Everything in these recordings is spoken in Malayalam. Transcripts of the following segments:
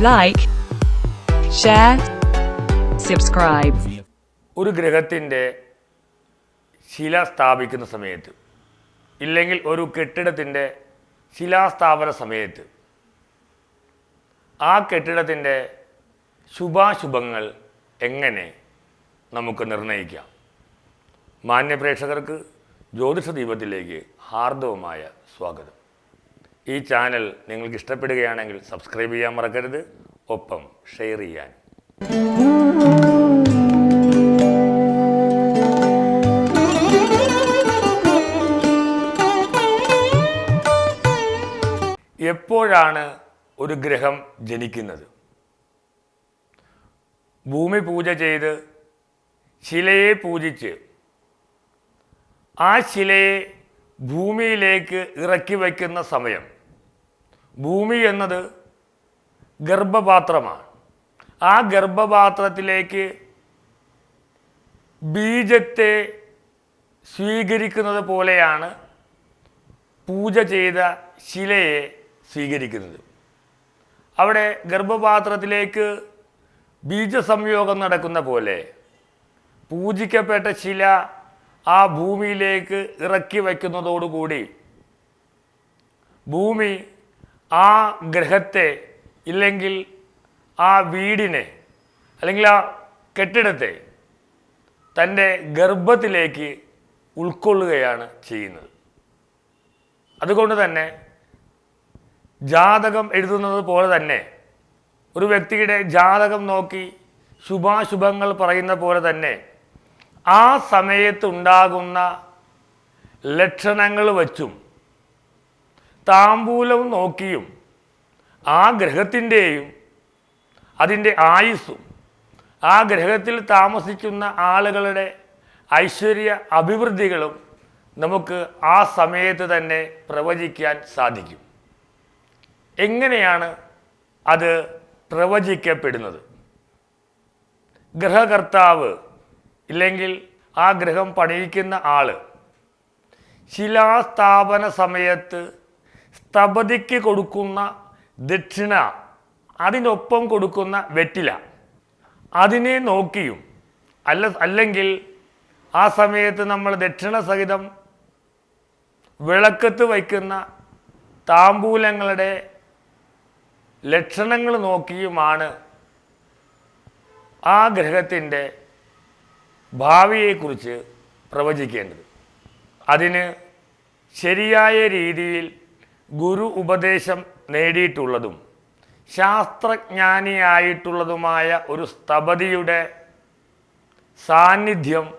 like, ഷെയർ സബ്സ്ക്രൈബ് ഒരു ഗ്രഹത്തിന്റെ ശില സ്ഥാപിക്കുന്ന സമയത്ത് ഇല്ലെങ്കിൽ ഒരു കെട്ടിടത്തിന്റെ ശിലാസ്ഥാപന സമയത്ത് ആ കെട്ടിടത്തിന്റെ ശുഭാശുഭങ്ങൾ എങ്ങനെ നമുക്ക് നിർണയിക്കാം മാന്യ പ്രേക്ഷകർക്ക് ജ്യോതിഷ ദീപത്തിലേക്ക് ഹാർദവമായ സ്വാഗതം. ഈ ചാനൽ നിങ്ങൾക്ക് ഇഷ്ടപ്പെടുകയാണെങ്കിൽ സബ്സ്ക്രൈബ് ചെയ്യാൻ മറക്കരുത്. ഒപ്പം ഷെയർ ചെയ്യാൻ. എപ്പോഴാണ് ഒരു ഗ്രഹം ജനിക്കുന്നത്? ഭൂമി പൂജ ചെയ്ത് ശിലയെ പൂജിച്ച് ആ ശിലയെ ഭൂമിയിലേക്ക് ഇറക്കി വയ്ക്കുന്ന സമയം. ഭൂമി എന്നത് ഗർഭപാത്രമാണ്. ആ ഗർഭപാത്രത്തിലേക്ക് ബീജത്തെ സ്വീകരിക്കുന്നത് പോലെയാണ് പൂജ ചെയ്ത ശിലയെ സ്വീകരിക്കുന്നത്. അവിടെ ഗർഭപാത്രത്തിലേക്ക് ബീജസംയോഗം നടക്കുന്ന പോലെ പൂജിക്കപ്പെട്ട ശില ആ ഭൂമിയിലേക്ക് ഇറക്കി വയ്ക്കുന്നതോടുകൂടി ഭൂമി ആ ഗ്രഹത്തെ ഇല്ലെങ്കിൽ ആ വീടിനെ അല്ലെങ്കിൽ ആ കെട്ടിടത്തെ തന്റെ ഗർഭത്തിലേക്ക് ഉൾക്കൊള്ളുകയാണ് ചെയ്യുന്നത്. അതുകൊണ്ട് തന്നെ ജാതകം എഴുതുന്നത് പോലെ തന്നെ ഒരു വ്യക്തിയുടെ ജാതകം നോക്കി ശുഭാശുഭങ്ങൾ പറയുന്ന പോലെ തന്നെ ആ സമയത്തുണ്ടാകുന്ന ലക്ഷണങ്ങൾ വച്ചും താമ്പൂലം നോക്കിയും ആ ഗ്രഹത്തിന്റെയും അതിന്റെ ആയുസ്സും ആ ഗ്രഹത്തിൽ താമസിക്കുന്ന ആളുകളുടെ ഐശ്വര്യ അഭിവൃദ്ധികളും നമുക്ക് ആ സമയത്ത് തന്നെ പ്രവചിക്കാൻ സാധിക്കും. എങ്ങനെയാണ് അത് പ്രവചിക്കപ്പെടുന്നത്? ഗ്രഹകർത്താവ് ഇല്ലെങ്കിൽ ആ ഗ്രഹം പണിയിക്കുന്ന ആൾ ശിലാസ്ഥാപന സമയത്ത് സ്തപതിക്ക് കൊടുക്കുന്ന ദക്ഷിണ അതിനൊപ്പം കൊടുക്കുന്ന വെറ്റില. അതിനെ നോക്കിയും അല്ല അല്ലെങ്കിൽ ആ സമയത്ത് നമ്മൾ ദക്ഷിണ സഹിതം വിളക്കത്ത് വയ്ക്കുന്ന താമ്പൂലങ്ങളുടെ ലക്ഷണങ്ങൾ നോക്കിയുമാണ് ആ ഗ്രഹത്തിന്റെ ഭാവിയെക്കുറിച്ച് പ്രവചിക്കേണ്ടത്. അതിന് ശരിയായ രീതിയിൽ ഗുരു ഉപദേശം നേടിയിട്ടുള്ളതും ശാസ്ത്രജ്ഞാനിയായിട്ടുള്ളതുമായ ഒരു സ്ഥപതിയുടെ സാന്നിധ്യം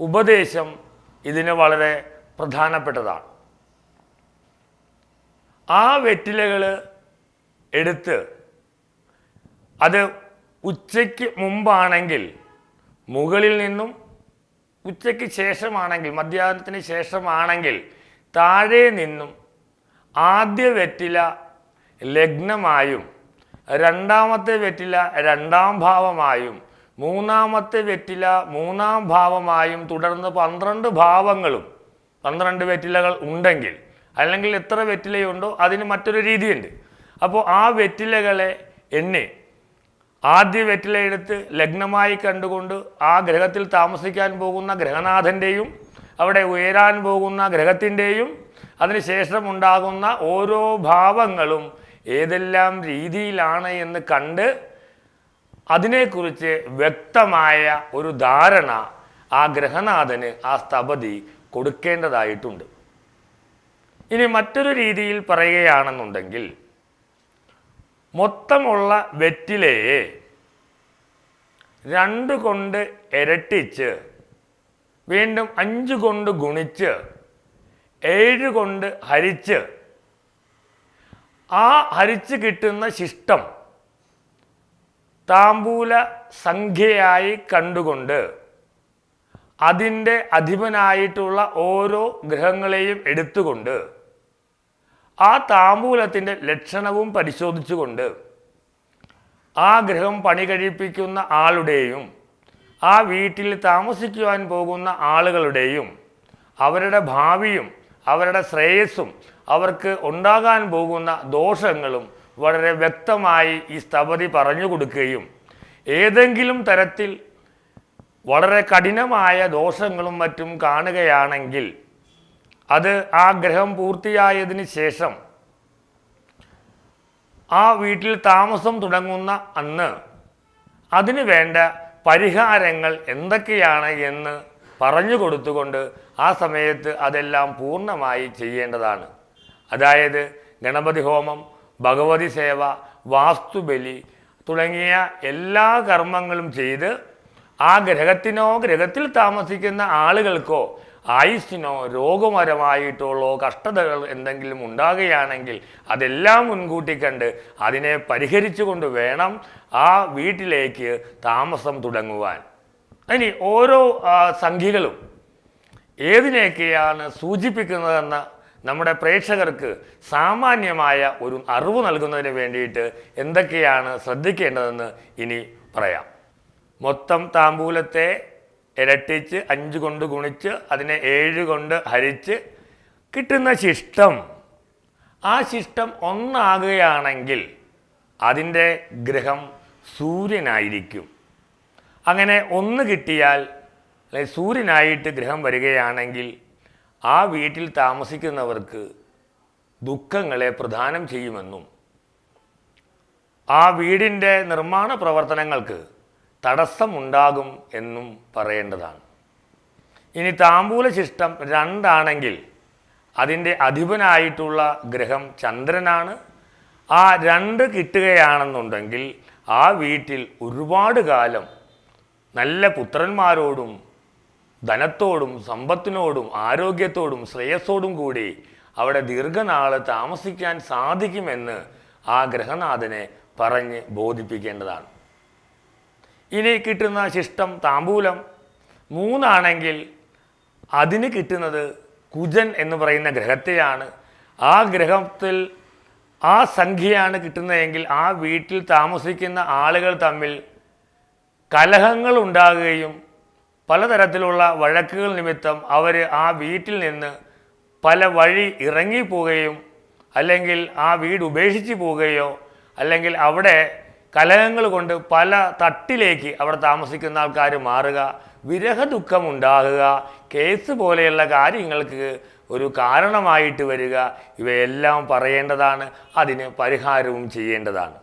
ഉപദേശം ഇതിന് വളരെ പ്രധാനപ്പെട്ടതാണ്. ആ വെറ്റിലകൾ എടുത്ത് അത് ഉച്ചയ്ക്ക് മുമ്പാണെങ്കിൽ മുകളിൽ നിന്നും ഉച്ചയ്ക്ക് ശേഷമാണെങ്കിൽ മധ്യാഹ്നത്തിന് ശേഷമാണെങ്കിൽ താഴെ നിന്നും ആദ്യ വെറ്റില ലഗ്നമായും രണ്ടാമത്തെ വെറ്റില രണ്ടാം ഭാവമായും മൂന്നാമത്തെ വെറ്റില മൂന്നാം ഭാവമായും തുടർന്ന് പന്ത്രണ്ട് ഭാവങ്ങളും പന്ത്രണ്ട് വെറ്റിലകൾ ഉണ്ടെങ്കിൽ അല്ലെങ്കിൽ എത്ര വെറ്റിലയുണ്ടോ അതിന് മറ്റൊരു രീതിയുണ്ട്. അപ്പോൾ ആ വെറ്റിലകളെ എണ്ണി ആദ്യ വെറ്റിലെടുത്ത് ലഗ്നമായി കണ്ടുകൊണ്ട് ആ ഗ്രഹത്തിൽ താമസിക്കാൻ പോകുന്ന ഗ്രഹനാഥന്റെയും അവിടെ ഉയരാൻ പോകുന്ന ഗ്രഹത്തിന്റെയും അതിനുശേഷം ഉണ്ടാകുന്ന ഓരോ ഭാവങ്ങളും ഏതെല്ലാം രീതിയിലാണ് എന്ന് കണ്ട് അതിനെക്കുറിച്ച് വ്യക്തമായ ഒരു ധാരണ ആ ഗ്രഹനാഥന് ആ സ്ഥപതി കൊടുക്കേണ്ടതായിട്ടുണ്ട്. ഇനി മറ്റൊരു രീതിയിൽ പറയുകയാണെന്നുണ്ടെങ്കിൽ മൊത്തമുള്ള വെറ്റിലയെ രണ്ട് കൊണ്ട് ഇരട്ടിച്ച് വീണ്ടും അഞ്ച് കൊണ്ട് ഗുണിച്ച് ഏഴ് കൊണ്ട് ഹരിച്ച്. ആ ഹരിച്ച് കിട്ടുന്ന ശിഷ്ടം താമ്പൂല സംഖ്യയായി കണ്ടുകൊണ്ട് അതിന്റെ അധിപനായിട്ടുള്ള ഓരോ ഗ്രഹങ്ങളെയും എടുത്തുകൊണ്ട് ആ താമ്പൂലത്തിന്റെ ലക്ഷണവും പരിശോധിച്ചുകൊണ്ട് ആ ഗ്രഹം പണി കഴിപ്പിക്കുന്ന ആളുടെയും ആ വീട്ടിൽ താമസിക്കുവാൻ പോകുന്ന ആളുകളുടെയും അവരുടെ ഭാവിയും അവരുടെ ശ്രേയസ്സും അവർക്ക് ഉണ്ടാകാൻ പോകുന്ന ദോഷങ്ങളും വളരെ വ്യക്തമായി ഈ സ്ഥപതി പറഞ്ഞു കൊടുക്കുകയും ഏതെങ്കിലും തരത്തിൽ വളരെ കഠിനമായ ദോഷങ്ങളും മറ്റും കാണുകയാണെങ്കിൽ അത് ആ ഗ്രഹം പൂർത്തിയായതിന് ശേഷം ആ വീട്ടിൽ താമസം തുടങ്ങുന്ന അന്ന് അതിന് വേണ്ട പരിഹാരങ്ങൾ എന്തൊക്കെയാണ് എന്ന് പറഞ്ഞു കൊടുത്തുകൊണ്ട് ആ സമയത്ത് അതെല്ലാം പൂർണമായി ചെയ്യേണ്ടതാണ്. അതായത് ഗണപതി ഹോമം ഭഗവതി സേവ വാസ്തുബലി തുടങ്ങിയ എല്ലാ കർമ്മങ്ങളും ചെയ്ത് ആ ഗ്രഹത്തിനോ ഗ്രഹത്തിൽ താമസിക്കുന്ന ആളുകൾക്കോ ആയുസ്സിനോ രോഗപരമായിട്ടുള്ളോ കഷ്ടതകൾ എന്തെങ്കിലും ഉണ്ടാകുകയാണെങ്കിൽ അതെല്ലാം മുൻകൂട്ടി കണ്ട് അതിനെ പരിഹരിച്ചുകൊണ്ട് വേണം ആ വീട്ടിലേക്ക് താമസം തുടങ്ങുവാൻ. ഇനി ഓരോ സംഖ്യകളും ഏതിനെയൊക്കെയാണ് സൂചിപ്പിക്കുന്നതെന്ന് നമ്മുടെ പ്രേക്ഷകർക്ക് സാമാന്യമായ ഒരു അറിവ് നൽകുന്നതിന് വേണ്ടിയിട്ട് എന്തൊക്കെയാണ് ശ്രദ്ധിക്കേണ്ടതെന്ന് ഇനി പറയാം. മൊത്തം താമ്പൂലത്തെ ഇരട്ടിച്ച് അഞ്ച് കൊണ്ട് ഗുണിച്ച് അതിനെ ഏഴ് കൊണ്ട് ഹരിച്ച് കിട്ടുന്ന ശിഷ്ടം. ആ ശിഷ്ടം ഒന്നാകുകയാണെങ്കിൽ അതിന്റെ ഗ്രഹം സൂര്യനായിരിക്കും. അങ്ങനെ ഒന്ന് കിട്ടിയാൽ സൂര്യനായിട്ട് ഗ്രഹം വരികയാണെങ്കിൽ ആ വീട്ടിൽ താമസിക്കുന്നവർക്ക് ദുഃഖങ്ങളെ പ്രദാനം ചെയ്യുമെന്നും ആ വീടിന്റെ നിർമ്മാണ പ്രവർത്തനങ്ങൾക്ക് തടസ്സമുണ്ടാകും എന്നും പറയേണ്ടതാണ്. ഇനി താമ്പൂല ശിഷ്ടം രണ്ടാണെങ്കിൽ അതിന്റെ അധിപനായിട്ടുള്ള ഗ്രഹം ചന്ദ്രനാണ്. ആ രണ്ട് കിട്ടുകയാണെന്നുണ്ടെങ്കിൽ ആ വീട്ടിൽ ഒരുപാട് കാലം നല്ല പുത്രന്മാരോടും ധനത്തോടും സമ്പത്തിനോടും ആരോഗ്യത്തോടും ശ്രേയസ്സോടും കൂടി അവിടെ ദീർഘനാൾ താമസിക്കാൻ സാധിക്കുമെന്ന് ആ ഗ്രഹനാഥനെ പറഞ്ഞ് ബോധിപ്പിക്കേണ്ടതാണ്. ഇനി കിട്ടുന്ന ശിഷ്ടം താമ്പൂലം. മൂന്നാണെങ്കിൽ അതിന് കിട്ടുന്നത് കുജൻ എന്ന് പറയുന്ന ഗ്രഹത്തെയാണ്. ആ ഗ്രഹത്തിൽ ആ സംഖ്യയാണ് കിട്ടുന്നതെങ്കിൽ ആ വീട്ടിൽ താമസിക്കുന്ന ആളുകൾ തമ്മിൽ കലഹങ്ങൾ ഉണ്ടാകുകയും പലതരത്തിലുള്ള വഴക്കുകൾ നിമിത്തം അവർ ആ വീട്ടിൽ നിന്ന് പല വഴി ഇറങ്ങിപ്പോവുകയും അല്ലെങ്കിൽ ആ വീട് ഉപേക്ഷിച്ച് പോവുകയോ അല്ലെങ്കിൽ അവിടെ കലഹങ്ങൾ കൊണ്ട് പല തട്ടിലേക്ക് അവിടെ താമസിക്കുന്ന ആൾക്കാർ മാറുക വിരഹ ദുഃഖം ഉണ്ടാകുക കേസ് പോലെയുള്ള കാര്യങ്ങൾക്ക് ഒരു കാരണമായിട്ട് വരിക ഇവയെല്ലാം പറയേണ്ടതാണ് അതിന് പരിഹാരവും ചെയ്യേണ്ടതാണ്.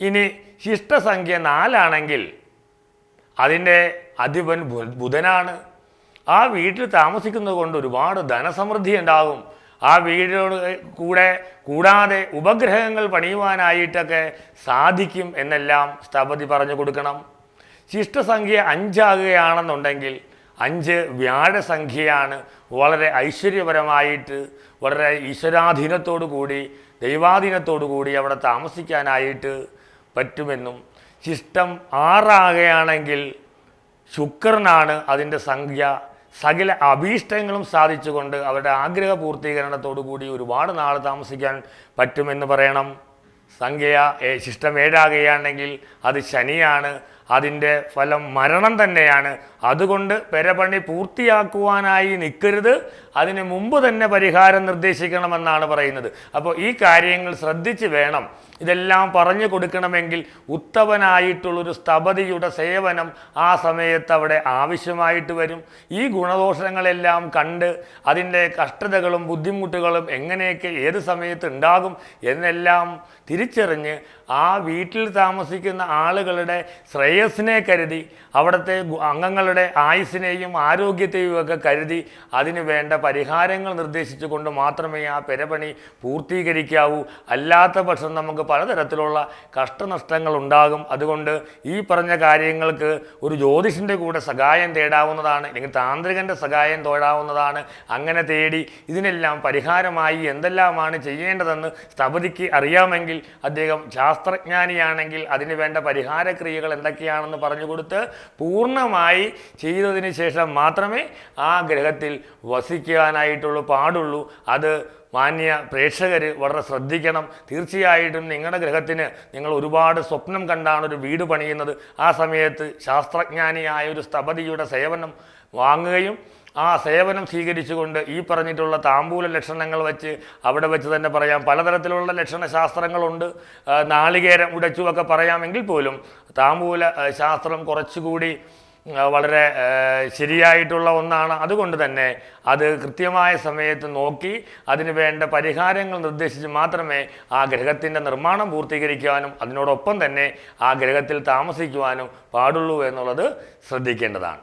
ഇനി ശിഷ്ടസംഖ്യ നാലാണെങ്കിൽ അതിന്റെ അധിപൻ ബുധനാണ്. ആ വീട്ടിൽ താമസിക്കുന്നത് കൊണ്ട് ഒരുപാട് ധനസമൃദ്ധി ഉണ്ടാകും. ആ വീടിനോട് കൂടെ കൂടാതെ ഉപഗ്രഹങ്ങൾ പണിയുവാനായിട്ടൊക്കെ സാധിക്കും എന്നെല്ലാം സ്ഥപതി പറഞ്ഞു കൊടുക്കണം. ശിഷ്ടസംഖ്യ അഞ്ചാകുകയാണെന്നുണ്ടെങ്കിൽ അഞ്ച് വ്യാഴസംഖ്യയാണ് വളരെ ഐശ്വര്യപരമായിട്ട് വളരെ ഈശ്വരാധീനത്തോടു കൂടി ദൈവാധീനത്തോടു കൂടി അവിടെ താമസിക്കാനായിട്ട് പറ്റുമെന്നും. ശിഷ്ടം ആറാകുകയാണെങ്കിൽ ശുക്രനാണ് അതിന്റെ സംഖ്യ സകല അഭീഷ്ടങ്ങളും സാധിച്ചുകൊണ്ട് അവരുടെ ആഗ്രഹ പൂർത്തീകരണത്തോടു കൂടി ഒരുപാട് നാൾ താമസിക്കാൻ പറ്റുമെന്ന് പറയണം. സംഖ്യ ഏ, ശിഷ്ടം ഏഴാകുകയാണെങ്കിൽ അത് ശനിയാണ്. അതിന്റെ ഫലം മരണം തന്നെയാണ്. അതുകൊണ്ട് പെരപണി പൂർത്തിയാക്കുവാനായി നിൽക്കരുത്. അതിന് മുമ്പ് തന്നെ പരിഹാരം നിർദ്ദേശിക്കണമെന്നാണ് പറയുന്നത്. അപ്പോൾ ഈ കാര്യങ്ങൾ ശ്രദ്ധിച്ച് വേണം. ഇതെല്ലാം പറഞ്ഞു കൊടുക്കണമെങ്കിൽ ഉത്തമനായിട്ടുള്ളൊരു സ്ഥപതിയുടെ സേവനം ആ സമയത്ത് അവിടെ ആവശ്യമായിട്ട് വരും. ഈ ഗുണദോഷങ്ങളെല്ലാം കണ്ട് അതിന്റെ കഷ്ടതകളും ബുദ്ധിമുട്ടുകളും എങ്ങനെയൊക്കെ ഏത് സമയത്ത് ഉണ്ടാകും എന്നെല്ലാം തിരിച്ചറിഞ്ഞ് ആ വീട്ടിൽ താമസിക്കുന്ന ആളുകളുടെ ശ്രേയസ്സിനെ കരുതി അവിടുത്തെ അംഗങ്ങളുടെ ആയുസ്സിനെയും ആരോഗ്യത്തെയും ഒക്കെ കരുതി അതിന് വേണ്ട പരിഹാരങ്ങൾ നിർദ്ദേശിച്ചുകൊണ്ട് മാത്രമേ ആ പെരപണി പൂർത്തീകരിക്കാവൂ. അല്ലാത്ത പക്ഷം നമുക്ക് പലതരത്തിലുള്ള കഷ്ടനഷ്ടങ്ങൾ ഉണ്ടാകും. അതുകൊണ്ട് ഈ പറഞ്ഞ കാര്യങ്ങൾക്ക് ഒരു ജ്യോതിഷിന്റെ കൂടെ സഹായം തേടാവുന്നതാണ് അല്ലെങ്കിൽ താന്ത്രികന്റെ സഹായം തേടാവുന്നതാണ്. അങ്ങനെ തേടി ഇതിനെല്ലാം പരിഹാരമായി എന്തെല്ലാമാണ് ചെയ്യേണ്ടതെന്ന് സ്ഥപതിക്ക് അറിയാമെങ്കിൽ അദ്ദേഹം ശാസ്ത്രജ്ഞാനിയാണെങ്കിൽ അതിന് വേണ്ട പരിഹാരക്രിയകൾ എന്തൊക്കെയാണെന്ന് പറഞ്ഞു കൊടുത്ത് പൂർണമായി ചെയ്തതിന് ശേഷം മാത്രമേ ആ ഗ്രഹത്തിൽ വസിക്കാനായിട്ടുള്ളൂ പാടുള്ളൂ. അത് മാന്യ പ്രേക്ഷകർ വളരെ ശ്രദ്ധിക്കണം. തീർച്ചയായിട്ടും നിങ്ങളുടെ ഗ്രഹത്തിന് നിങ്ങൾ ഒരുപാട് സ്വപ്നം കണ്ടാണ് ഒരു വീട് പണിയുന്നത്. ആ സമയത്ത് ശാസ്ത്രജ്ഞാനിയായ ഒരു സ്ഥപതിയുടെ സേവനം വാങ്ങുകയും ആ സേവനം സ്വീകരിച്ചുകൊണ്ട് ഈ പറഞ്ഞിട്ടുള്ള താമ്പൂല ലക്ഷണങ്ങൾ വെച്ച് അവിടെ വെച്ച് തന്നെ പറയാം. പലതരത്തിലുള്ള ലക്ഷണശാസ്ത്രങ്ങളുണ്ട്. നാളികേരം ഉടച്ചുമൊക്കെ പറയാമെങ്കിൽ പോലും താമ്പൂല ശാസ്ത്രം കുറച്ചുകൂടി വളരെ ശരിയായിട്ടുള്ള ഒന്നാണ്. അതുകൊണ്ട് തന്നെ അത് കൃത്യമായ സമയത്ത് നോക്കി അതിന് വേണ്ട പരിഹാരങ്ങൾ നിർദ്ദേശിച്ച് മാത്രമേ ആ ഗ്രഹത്തിന്റെ നിർമ്മാണം പൂർത്തീകരിക്കുവാനും അതിനോടൊപ്പം തന്നെ ആ ഗ്രഹത്തിൽ താമസിക്കുവാനും പാടുള്ളൂ എന്നുള്ളത് ശ്രദ്ധിക്കേണ്ടതാണ്.